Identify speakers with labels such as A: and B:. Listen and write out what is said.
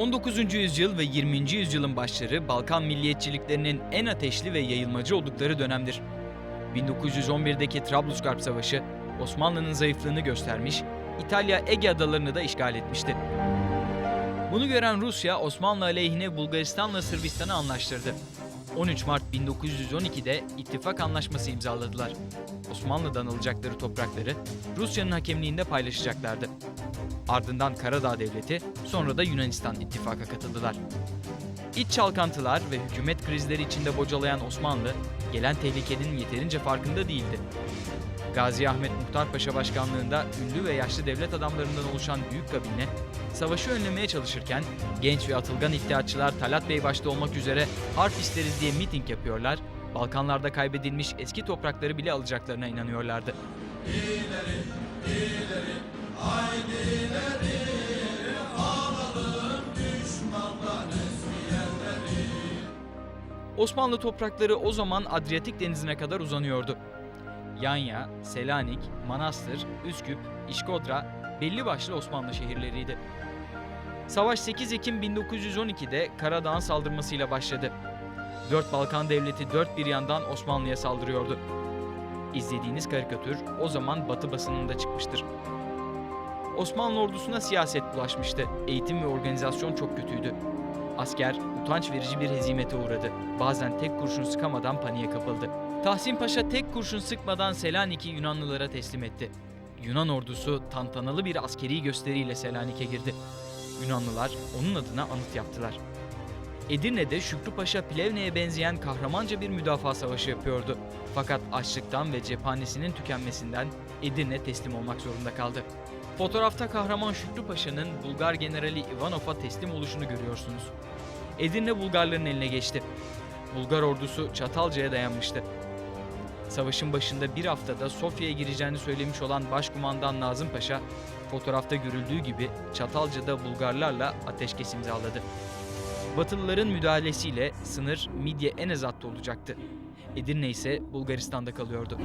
A: 19. yüzyıl ve 20. yüzyılın başları Balkan milliyetçiliklerinin en ateşli ve yayılmacı oldukları dönemdir. 1911'deki Trablusgarp Savaşı Osmanlı'nın zayıflığını göstermiş, İtalya Ege adalarını da işgal etmişti. Bunu gören Rusya Osmanlı aleyhine Bulgaristan'la Sırbistan'ı anlaştırdı. 13 Mart 1912'de ittifak anlaşması imzaladılar. Osmanlı'dan alacakları toprakları Rusya'nın hakemliğinde paylaşacaklardı. Ardından Karadağ Devleti, sonra da Yunanistan ittifaka katıldılar. İç çalkantılar ve hükümet krizleri içinde bocalayan Osmanlı, gelen tehlikenin yeterince farkında değildi. Gazi Ahmet Muhtar Paşa başkanlığında ünlü ve yaşlı devlet adamlarından oluşan büyük kabine, savaşı önlemeye çalışırken genç ve atılgan iddiatçılar Talat Bey başta olmak üzere harp isteriz diye miting yapıyorlar, Balkanlarda kaybedilmiş eski toprakları bile alacaklarına inanıyorlardı. Osmanlı toprakları o zaman Adriyatik denizine kadar uzanıyordu. Yanya, Selanik, Manastır, Üsküp, İşkodra belli başlı Osmanlı şehirleriydi. Savaş 8 Ekim 1912'de Karadağ'ın saldırmasıyla başladı. Dört Balkan devleti dört bir yandan Osmanlı'ya saldırıyordu. İzlediğiniz karikatür o zaman Batı basınında çıkmıştır. Osmanlı ordusuna siyaset bulaşmıştı. Eğitim ve organizasyon çok kötüydü. Asker utanç verici bir hezimete uğradı. Bazen tek kurşun sıkamadan paniğe kapıldı. Tahsin Paşa tek kurşun sıkmadan Selanik'i Yunanlılara teslim etti. Yunan ordusu tantanalı bir askeri gösteriyle Selanik'e girdi. Yunanlılar onun adına anıt yaptılar. Edirne'de Şükrü Paşa Plevne'ye benzeyen kahramanca bir müdafaa savaşı yapıyordu. Fakat açlıktan ve cephanesinin tükenmesinden Edirne teslim olmak zorunda kaldı. Fotoğrafta kahraman Şükrü Paşa'nın Bulgar generali Ivanov'a teslim oluşunu görüyorsunuz. Edirne Bulgarların eline geçti. Bulgar ordusu Çatalca'ya dayanmıştı. Savaşın başında bir haftada Sofya'ya gireceğini söylemiş olan Başkumandan Nazım Paşa, fotoğrafta görüldüğü gibi Çatalca'da Bulgarlarla ateşkes imzaladı. Batılıların müdahalesiyle sınır Midye Enezat'ta olacaktı. Edirne ise Bulgaristan'da kalıyordu.